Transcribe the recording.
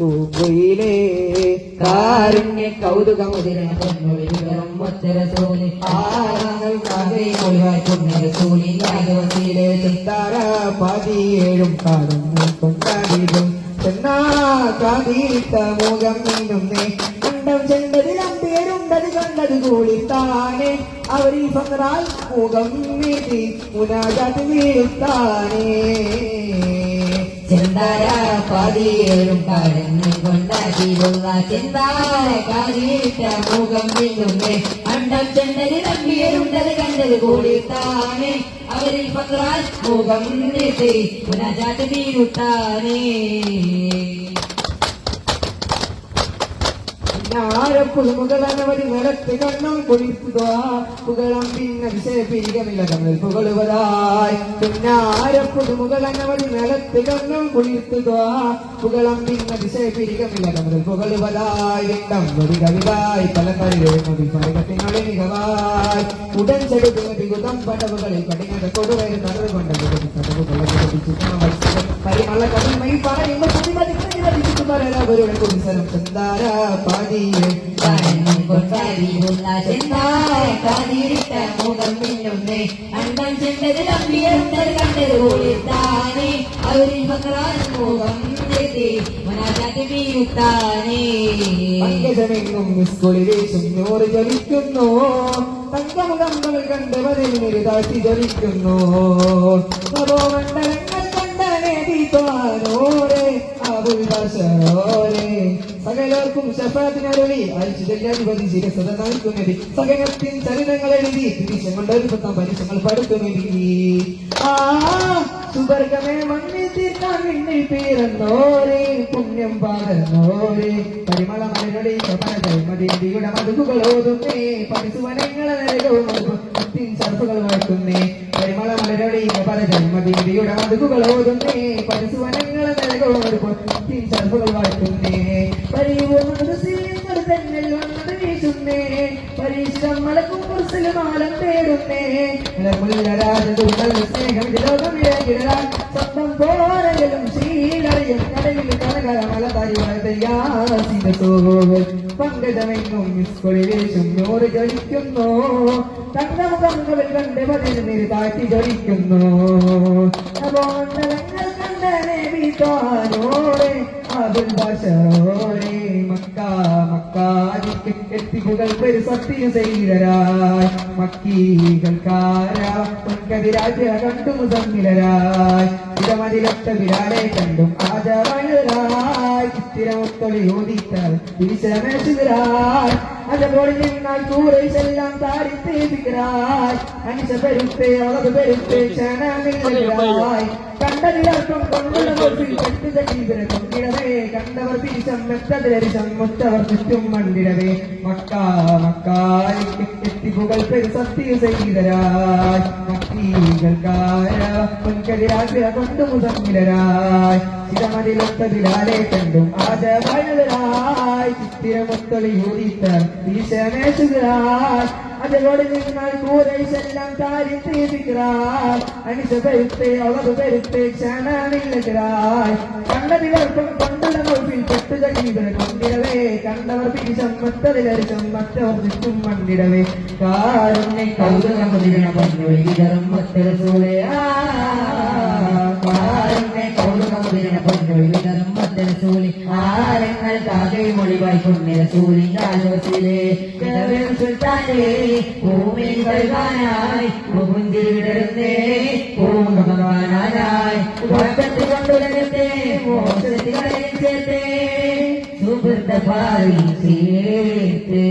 പൂങ്കുയിലേ കാരുണ്യ കൗതുകമുതിര താര പതിയേഴും കാലങ്ങൾ കൊണ്ടാടിയതും ചെന്നാ കാതിരിത്ത മുഖം നിന്നുന്നേ കണ്ടം ചെണ്ടതിലും പേരുണ്ടത് കണ്ടത് കൂടിത്താനെ. അവരിൽ പങ്കറാൽ മുഖം നീട്ടി മുനാജാതി വീഴുത്താനേ. ചെന്താര പതിയേഴും കടന്നു കൊണ്ടാക്കിയുള്ള ചെന്താര കാരിട്ട മുഖം നിന്നുണ്ട് അണ്ടം ചെണ്ടൽ തമ്പിയരുണ്ടത് കണ്ടത് കൂടി താനെ അവരിൽ പത്രാൽ മുഖം നീട്ടി പുനജാതി വീഴുത്താനേ പുതുമുകളനവധി നിലത്ത് കണ്ണം കുളിപ്പുക പുകളം പിന്നെ വിശേഷിപ്പിരിക്കമില്ല തമ്മിൽ പുകളുവതായി. പിന്നാര പുതുമുകളനവധി നിലത്ത് കണ്ണം കുളിപ്പുക പുകളം പിന്നെ വിശേഷിപ്പിരിക്കമില്ല തമ്മിൽ പുകളുവതായി. രണ്ടം ഒരു കവിതായി പലതറിയുന്നത് പരകത്തിനുള്ളിൽ മികവായി ഉടൻ ചെടുക്കുന്ന പടവുകളിൽ കടിഞ്ഞത് കൊടുവയിൽ കൊണ്ടത് പരിമള കവിമൈ പറയുന്ന. കടന്നു കൊണ്ടാടിയുള്ള ചെന്താര കാരിട്ട മുഖം നിന്നുണ്ട് അണ്ടം ചെണ്ടത് തമ്പിയരുണ്ടത് കണ്ടത് കൂടി താനെ അവരിൽ പത്രാൽ മുഖം നൂറ് ജ്വലിക്കുന്നു തങ്കമുഖങ്ങൾ കണ്ടവരിൽ നിര് താഴ്ത്തി ജ്വലിക്കുന്നു നവോമണ്ഡലങ്ങൾ കണ്ടനെ ആവുൽവാസോരെ സകലർക്കും ശഫാത്തിനരുളി അരിച്ചിതല്ലാധിപതി ശിരസത നൽകുന്നത് സകലത്തിൻ ചരിതങ്ങൾ എഴുതി തിരിച്ചും കൊണ്ടൊരു പത്താം പരീക്ഷകൾ വേണ്ടി. ആ സുവർഗമേ മണ്ണിൽ തീർക്കാൻ പിറന്നോരെ പുണ്യം പാടുന്നോരെ. പരിമള മലരുടെ മതുകുകൾ ഓതുന്നേ. പരിസുവനങ്ങളെ നരകവും സർപ്പുകൾ വാഴ്ത്തുന്നേ. പരിമള മലരുടെ കപനയുടെ മതുകുകളോതുന്നേ പരിസുവനങ്ങളെ നരകവും മുത്തിൻ സർപ്പുകൾ വാഴ്ത്തുന്നേ. പരിപൂർണ തെന്നൽ വന്നത് വീശുന്നേ. പരീക്ഷിതം മലക്കും കുറിച്ചിലും ആലം തേടുന്നേ. സ്നേഹം ലോകമിടകിടാൻ സ്വന്തം പോലെയും ശീലയും കടലിൽ പങ്കജമെങ്ങും സ്കൂളിലേശും നൂറ് ജ്വലിക്കുന്നു. തങ്കമുഖങ്ങളിൽ കണ്ട് താഴ്ത്തി അപോണ്ടലങ്ങൾ കണ്ടനെ വീട്ടാനോടെ അതിൽ ഭാഷോടെ മക്ക എത്തിപ്പുകൾ പെരു സത്യം ചെയ്തരായി. മക്കീകൾക്കാരാ പൊൻകതിരാജ കണ്ടു മുതന്നിലരായി ഇടമതിലൊത്ത വിരാടെ കണ്ടും ആചാരായി സ്ഥിരമൊത്തൊളി ഓദിത്താൽ തിരിച്ചമേശുതരായി അതുപോലെ നിന്നാൽ കൂറൈസെല്ലാം താരിത്തേപ്പിക്കരായി അനിശ പെരുത്തെ അളവ് പെരുത്തെ ക്ഷണമില്ലായി കണ്ടതിലർക്കം കൊണ്ടുള്ള മുൻപിൽ പെട്ടുക ജീവന കൊണ്ടിടവേ കണ്ടവർ പിരിശം മെത്തതിലരിശം മുത്തവർ ചുറ്റും മണ്ടിടവേ മക്ക മക്കായി എത്തിപ്പുകൾ പെരു സത്യ ചെയ്തരായി മക്കീകൾക്കാര പൊൻകതിരാഗ്ര കൊണ്ടു മുതങ്ങിലരായി ചിരമതിലൊത്തതിലാലെ കണ്ടും ആജവാനരായി ചിത്തിരമൊത്തൊളി بشام تقرار أنا قول من مذكور يسلم تاريخي تكرار أنا سبيرتي أولا ببيرتي കൊണ്ടിടവേ കണ്ടവർ പിരിശം മറ്റതിലരിശം മറ്റവർ ചുറ്റും മണ്ടിടവേ കാരുണ്യ മറ്റൊരു കാരുണ്യ கொண்ட சூழிந்தாலே சுல்தானே ஓமின் பல்வானாய் முகுந்திருந்தே ஓம் பகவானாய் உலகத்து கொண்டுலகத்தே சேர்த்தே சுபிர்ந்த பாரி சேர்த்தே